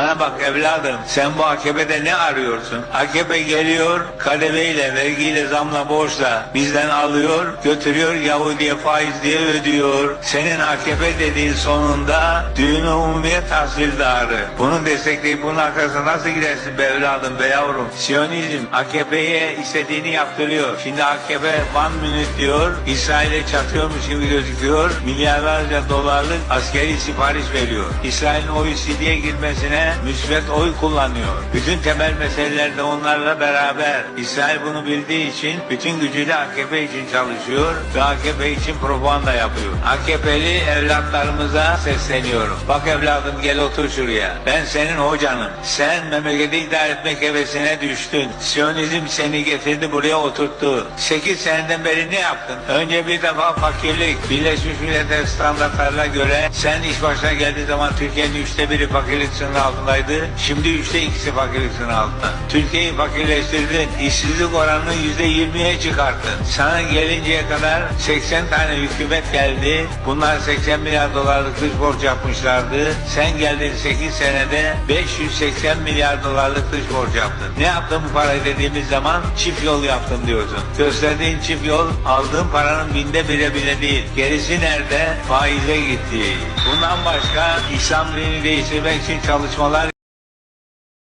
Bana bak evladım sen bu AKP'de ne arıyorsun? AKP geliyor kademeyle, vergiyle, zamla, borçla bizden alıyor, götürüyor Yahudi'ye faiz diye ödüyor. Senin AKP dediğin sonunda düğün umumiyet tahsildarı. Bunu destekleyip bunun arkasına nasıl gidersin be evladım be yavrum? Siyonizm AKP'ye istediğini yaptırıyor. Şimdi AKP one minute diyor, İsrail'e çatıyormuş gibi gözüküyor. Milyarlarca dolarlık askeri sipariş veriyor. İsrail'in OECD'ye girmesine müsbet oy kullanıyor. Bütün temel meselelerde onlarla beraber. İsrail bunu bildiği için bütün gücüyle AKP için çalışıyor ve AKP için propaganda yapıyor. AKP'li evlatlarımıza sesleniyorum. Bak evladım gel otur şuraya. Ben senin hocanım. Sen memleketi idare etmek hevesine düştün. Siyonizm seni getirdi buraya oturttu. 8 seneden beri ne yaptın? Önce bir defa fakirlik. Birleşmiş Milletler standartlarına göre sen iş başına geldiği zaman Türkiye'nin üçte biri fakirlik sınırı altındaydı. Şimdi üçte ikisi fakirlik sınırı altında. Türkiye'yi fakirleştirdin. İşsizlik oranını yüzde yirmiye çıkarttın. Sana gelinceye kadar 80 tane hükümet geldi. Bunlar 80 milyar dolarlık dış borç yapmışlardı. Sen geldin 8 senede 580 milyar dolarlık dış borç yaptın. Ne yaptın bu parayı dediğimiz zaman çift yol yaptım diyorsun. Gösterdiğin çift yol aldığın paranın binde bire bile değil. Gerisi nerede? Faize gitti. Bundan başka İslam dinini değiştirmek için Molar